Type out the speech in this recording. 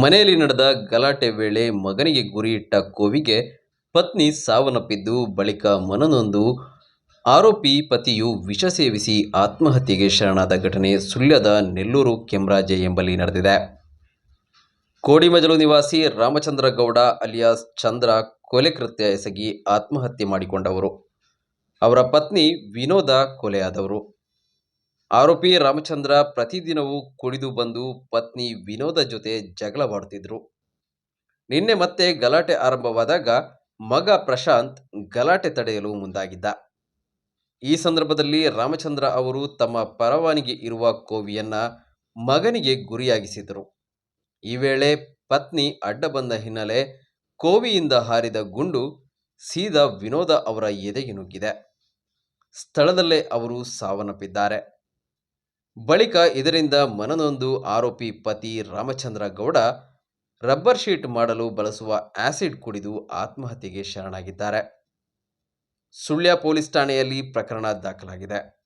ಮನೆಯಲ್ಲಿ ನಡೆದ ಗಲಾಟೆ ವೇಳೆ ಮಗನಿಗೆ ಗುರಿಯಿಟ್ಟ ಕೋವಿಗೆ ಪತ್ನಿ ಸಾವನ್ನಪ್ಪಿದ್ದು ಬಳಿಕ ಮನನೊಂದು ಆರೋಪಿ ಪತಿಯು ವಿಷ ಸೇವಿಸಿ ಆತ್ಮಹತ್ಯೆಗೆ ಶರಣಾದ ಘಟನೆ ಸುಳ್ಯದ ನೆಲ್ಲೂರು ಕೆಂಬ್ರಾಜೆ ಎಂಬಲ್ಲಿ ನಡೆದಿದೆ. ಕೋಡಿಮಜಲು ನಿವಾಸಿ ರಾಮಚಂದ್ರಗೌಡ ಅಲಿಯಾಸ್ ಚಂದ್ರ ಕೊಲೆ ಕೃತ್ಯ ಎಸಗಿ ಆತ್ಮಹತ್ಯೆ ಮಾಡಿಕೊಂಡವರು. ಅವರ ಪತ್ನಿ ವಿನೋದ ಕೊಲೆಯಾದವರು. ಆರೋಪಿ ರಾಮಚಂದ್ರ ಪ್ರತಿದಿನವೂ ಕುಡಿದು ಬಂದು ಪತ್ನಿ ವಿನೋದ ಜೊತೆ ಜಗಳವಾಡುತ್ತಿದ್ದರು ನಿನ್ನೆ ಮತ್ತೆ ಗಲಾಟೆ ಆರಂಭವಾದಾಗ ಮಗ ಪ್ರಶಾಂತ್ ಗಲಾಟೆ ತಡೆಯಲು ಮುಂದಾಗಿದ್ದ. ಈ ಸಂದರ್ಭದಲ್ಲಿ ರಾಮಚಂದ್ರ ಅವರು ತಮ್ಮ ಪರವಾನಿಗೆ ಇರುವ ಕೋವಿಯನ್ನ ಮಗನಿಗೆ ಗುರಿಯಾಗಿಸಿದರು. ಈ ವೇಳೆ ಪತ್ನಿ ಅಡ್ಡ ಬಂದ ಹಿನ್ನೆಲೆ ಕೋವಿಯಿಂದ ಹಾರಿದ ಗುಂಡು ಸೀದಾ ವಿನೋದ ಅವರ ಎದೆಗೆ ನುಗ್ಗಿದೆ. ಸ್ಥಳದಲ್ಲೇ ಅವರು ಸಾವನ್ನಪ್ಪಿದ್ದಾರೆ. ಬಳಿಕ ಇದರಿಂದ ಮನನೊಂದು ಆರೋಪಿ ಪತಿ ರಾಮಚಂದ್ರ ಗೌಡ ರಬ್ಬರ್ ಶೀಟ್ ಮಾಡಲು ಬಳಸುವ ಆಸಿಡ್ ಕುಡಿದು ಆತ್ಮಹತ್ಯೆಗೆ ಶರಣಾಗಿದ್ದಾರೆ. ಸುಳ್ಯ ಪೊಲೀಸ್ ಠಾಣೆಯಲ್ಲಿ ಪ್ರಕರಣ ದಾಖಲಾಗಿದೆ.